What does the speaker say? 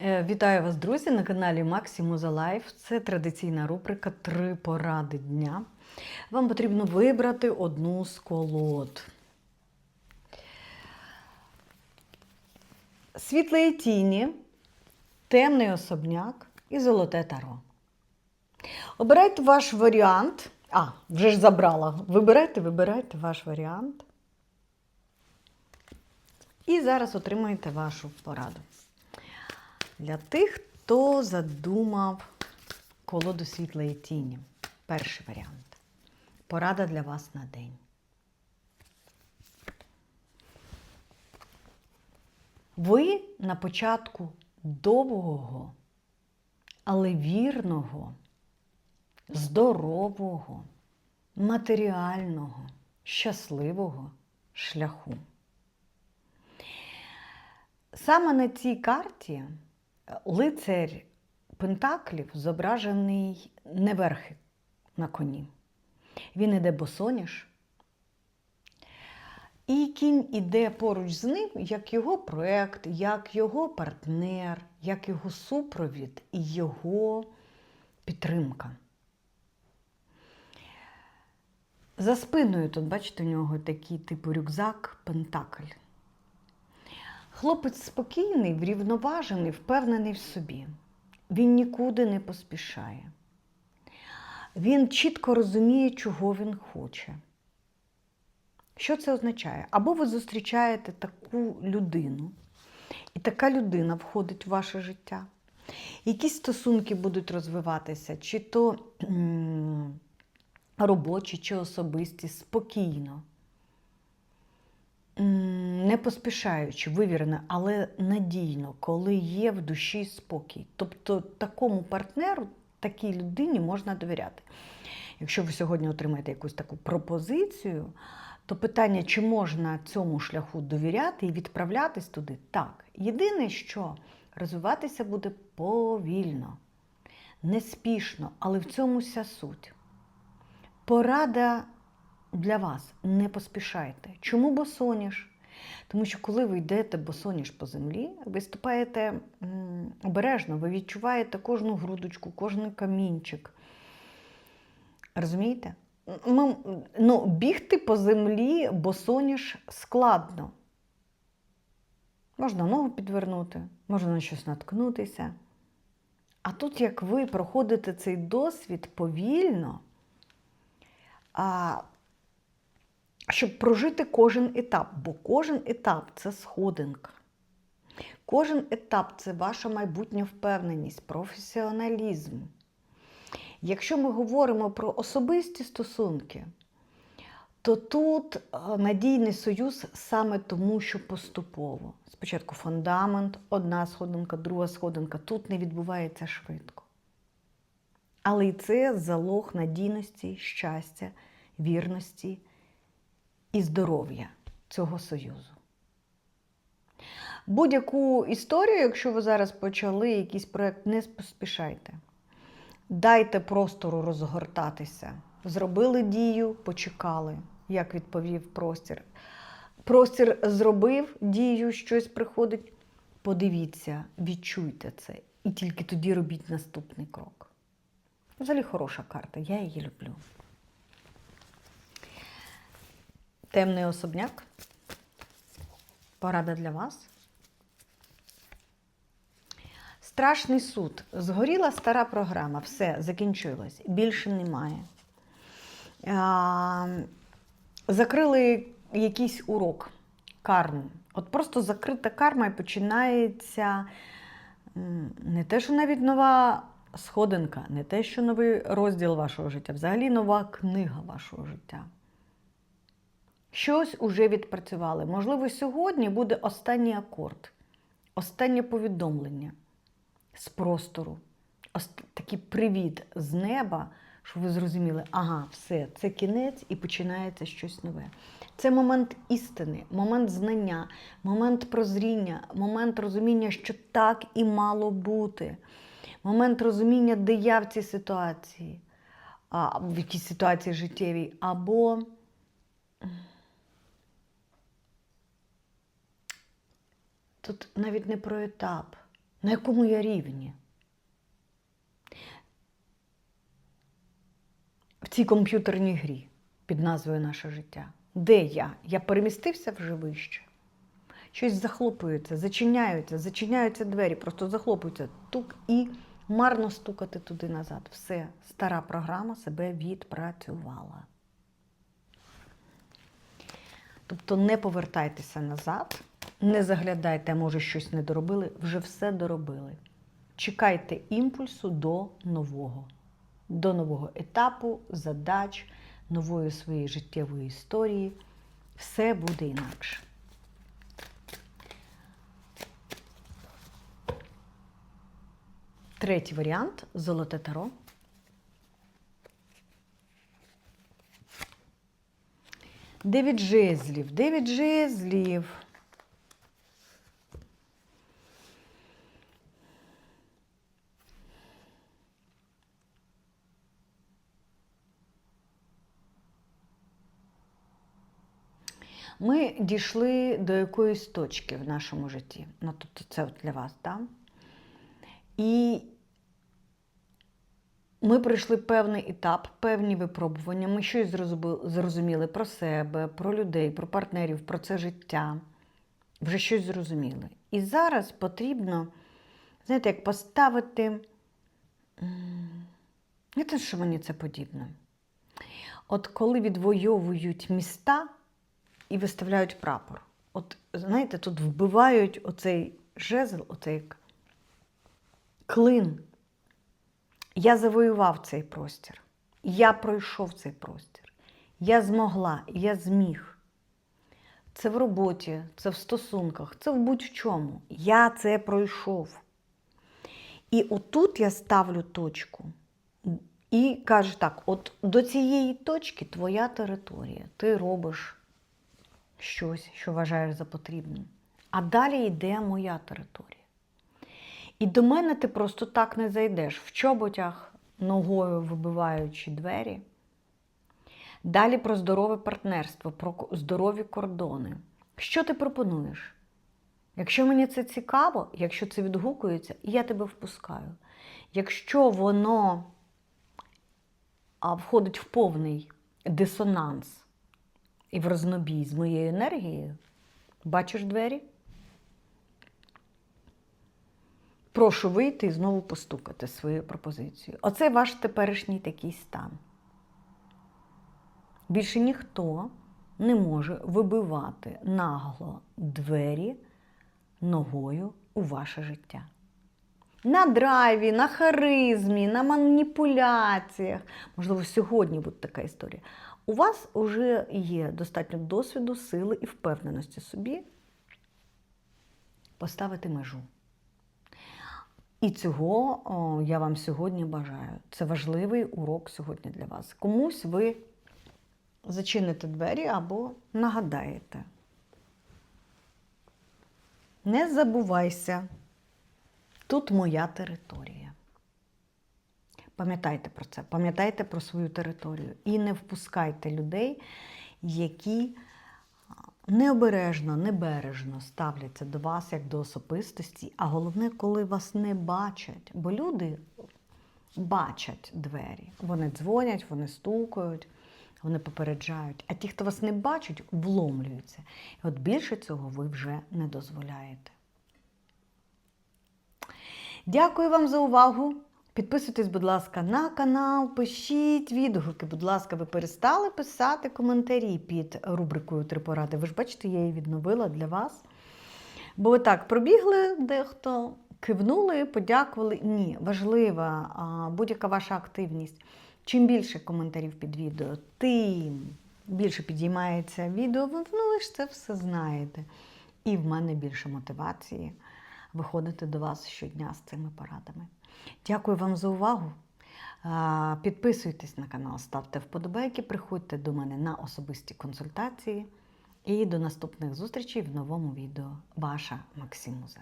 Е, Вітаю вас, друзі, на каналі Максимуза Лайф. Це традиційна рубрика Три поради дня. Вам потрібно вибрати одну з колод. Світлої тіні, темний особняк і золоте таро. Обирайте ваш варіант. А, вже ж забрала. Вибирайте, вибирайте ваш варіант. І зараз отримаєте вашу пораду. Для тих, хто задумав колоду світлої тіні. Перший варіант. Порада для вас на день. Ви на початку довгого, але вірного, здорового, матеріального, щасливого шляху. Саме на цій карті лицар Пентаклів зображений не верхи на коні. Він іде босоніж. І кінь іде поруч з ним, як його проект, як його партнер, як його супровід і його підтримка. За спиною тут, бачите, у нього такий типу рюкзак Пентакль. Хлопець спокійний, врівноважений, впевнений в собі. Він нікуди не поспішає. Він чітко розуміє, чого він хоче. Що це означає? Або ви зустрічаєте таку людину, і така людина входить в ваше життя. Якісь стосунки будуть розвиватися, чи то робочі, чи особисті, спокійно не поспішаючи, вивірено, але надійно, коли є в душі спокій. Тобто такому партнеру, такій людині можна довіряти. Якщо ви сьогодні отримаєте якусь таку пропозицію, то питання, чи можна цьому шляху довіряти і відправлятись туди, так. Єдине, що розвиватися буде повільно, неспішно, але в цьому вся суть. Порада для вас не поспішайте. Чому босоніж? Тому що коли ви йдете босоніж по землі, ви ступаєте обережно, ви відчуваєте кожну грудочку, кожен камінчик. Розумієте? Ми, ну, бігти по землі босоніж складно. Можна ногу підвернути, можна на щось наткнутися. А тут, як ви проходите цей досвід повільно, а щоб прожити кожен етап, бо кожен етап це сходинка. Кожен етап це ваша майбутня впевненість, професіоналізм. Якщо ми говоримо про особисті стосунки, то тут надійний союз саме тому, що поступово. Спочатку фундамент, одна сходинка, друга сходинка. Тут не відбувається швидко. Але і це залог надійності, щастя, вірності і здоров'я цього союзу. Будь-яку історію, якщо ви зараз почали якийсь проєкт, не поспішайте. Дайте простору розгортатися. Зробили дію, почекали, як відповів простір. Простір зробив дію, щось приходить. Подивіться, відчуйте це. І тільки тоді робіть наступний крок. Взагалі хороша карта, я її люблю. Темний особняк. Порада для вас. Страшний суд. Згоріла стара програма. Все, закінчилось. Більше немає. А, закрили якийсь урок, карму. От просто закрита карма і починається не те, що навіть нова сходинка, не те, що новий розділ вашого життя, взагалі нова книга вашого життя. Щось уже відпрацювали. Можливо, сьогодні буде останній акорд, останнє повідомлення з простору, такий привіт з неба, щоб ви зрозуміли, ага, все, це кінець і починається щось нове. Це момент істини, момент знання, момент прозріння, момент розуміння, що так і мало бути, момент розуміння, де я в цій ситуації, а, в якійсь ситуації життєвій, або. Тут навіть не про етап, На якому я рівні? В цій комп'ютерній грі під назвою Наше життя. Де я? Я перемістився вже вище. Щось захлопується, зачиняються, зачиняються двері, просто захлопуються тук і марно стукати туди назад. Все, стара програма себе відпрацювала. Тобто не повертайтеся назад, не заглядайте, може щось не доробили, вже все доробили. Чекайте імпульсу до нового, до нового етапу, задач, нової своєї життєвої історії. Все буде інакше. Третій варіант золоте таро. Дев'ять жезлів, дев'ять жезлів. Ми дійшли до якоїсь точки в нашому житті. Ну, тобто це от для вас, так? І ми пройшли певний етап, певні випробування. Ми щось зрозуміли про себе, про людей, про партнерів, про це життя. Вже щось зрозуміли. І зараз потрібно, знаєте, як поставити. Не те, що мені це подібне. От коли відвоюють міста і виставляють прапор. От, знаєте, тут вбивають оцей жезл, оцей клин. Я завоював цей простір. Я пройшов цей простір. Я змогла, я зміг. Це в роботі, це в стосунках, це в будь-чому. Я це пройшов. І отут я ставлю точку. І кажу так: от до цієї точки твоя територія. Ти робиш щось, що вважаєш за потрібним. А далі йде моя територія. І до мене ти просто так не зайдеш в чоботях, ногою вибиваючи двері. Далі про здорове партнерство, про здорові кордони. Що ти пропонуєш? Якщо мені це цікаво, якщо це відгукується, я тебе впускаю. Якщо воно входить в повний дисонанс і в рознобій з моєю енергією, бачиш двері? Прошу вийти і знову постукати своєю пропозицією. Оце ваш теперішній такий стан. Більше ніхто не може вибивати нагло двері ногою у ваше життя. На драйві, на харизмі, на маніпуляціях. Можливо, сьогодні буде така історія. У вас вже є достатньо досвіду, сили і впевненості собі поставити межу. І цього о, я вам сьогодні бажаю. Це важливий урок сьогодні для вас. Комусь ви зачините двері або нагадаєте. Не забувайся, тут моя територія. Пам'ятайте про це, пам'ятайте про свою територію і не впускайте людей, які необережно, небережно ставляться до вас як до особистості, а головне, коли вас не бачать. Бо люди бачать двері. Вони дзвонять, вони стукають, вони попереджають. А ті, хто вас не бачать, вломлюються. І от більше цього ви вже не дозволяєте. Дякую вам за увагу. Підписуйтесь, будь ласка, на канал, пишіть відгуки. Будь ласка, ви перестали писати коментарі під рубрикою Три поради. Ви ж бачите, я її відновила для вас. Бо так пробігли дехто, кивнули, подякували. Ні, важлива будь-яка ваша активність. Чим більше коментарів під відео, тим більше підіймається відео. Ви, ну, ж це все знаєте. І в мене більше мотивації виходити до вас щодня з цими порадами. Дякую вам за увагу. Підписуйтесь на канал, ставте вподобайки, приходьте до мене на особисті консультації. І до наступних зустрічей в новому відео. Ваша Максимуза.